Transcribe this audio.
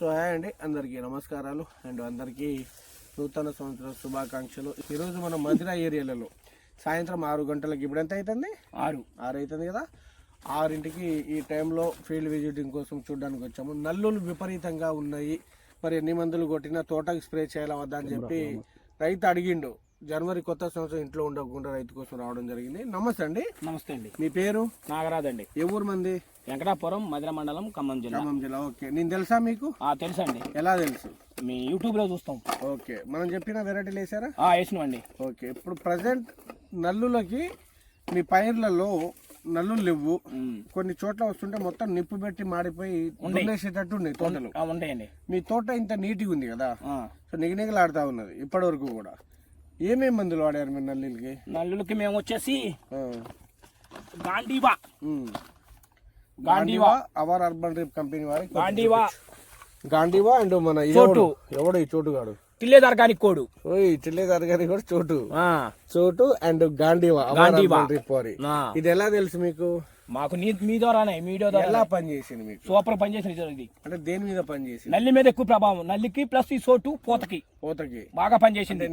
So hi అండి అందరికీ నమస్కారాలు అండ్ అందరికీ నూతన సంవత్సర శుభాకాంక్షలు. ఈరోజు మనం మధిర ఏరియాలలో సాయంత్రం ఆరు గంటలకి ఇప్పుడు ఎంత అవుతుంది? ఆరు. ఆరు అవుతుంది కదా? ఆరింటికి ఈ టైంలో ఫీల్డ్ విజిటింగ్ కోసం చూడడానికి వచ్చాము. నల్లులు విపరీతంగా ఉన్నాయి. మరి ఎన్ని మందులు కొట్టినా తోటకి స్ప్రే చేయాలా వద్దా అని చెప్పి రైతు అడిగిండు. జనవరి కొత్త సంవత్సరం ఇంట్లో ఉండకుండా రైతు కోసం రావడం జరిగింది. నమస్తే అండి. నమస్తే అండి. మీ పేరు? నాగరాజ్ అండి. ఏ ఊరు మంది? వెంకటాపురం మధుర మండలం ఖమ్మం జిల్లా. ఖమ్మం జిల్లా. ఓకే. నేను తెలుసా మీకు? ఆ, తెలుసండి. ఎలా తెలుసు? మీ యూట్యూబ్లో చూస్తాం. ఓకే. మనం చెప్పిన వెరైటీలు వేసారా? ఆ, వేసినవండి. ఓకే. ఇప్పుడు ప్రజెంట్ నల్లులకి మీ పైర్లలో నల్లులు లేవు. కొన్ని చోట్ల వస్తుంటే మొత్తం నిప్పు పెట్టి మాడిపోయి దున్నేసేటట్టు ఉన్నాయి తోటలు. ఉంటాయండి. మీ తోట ఇంత నీట్గా ఉంది కదా. సో నిగనిగలాడుతూ ఉన్నది ఇప్పటి వరకు కూడా. ఏమేమి మందులు వాడారు మీరు నల్లులకి? నల్లులకి మేము వచ్చేసి. Gandiva. Gandiva. Our urban rip company వారి గాంధీవా. గాంధీవా అండ్ మన చోటు. ఎవడు ఈ చోటు గాడు టిల్లేద్ ఆర్గానిక్ కోడు. ఓయ్ చిల్లేదారు గారి కూడా చోటు. చోటు అండ్ గాంధీవా గాంధీవా. రిప్ వారి. ఇది ఎలా తెలుసు మీకు? మాకు నీ మీ ద్వారానే మీ ద్వారా ఎలా పనిచేసింది మీకు? సూపర్ పనిచేసిన ఇది- ఇది. అంటే దేని మీద పనిచేసింది? నల్లి మీద ఎక్కువ ప్రభావం. నల్లికి ప్లస్ ఈ సోటు పూతకి. పూతకి. బాగా పనిచేసింది.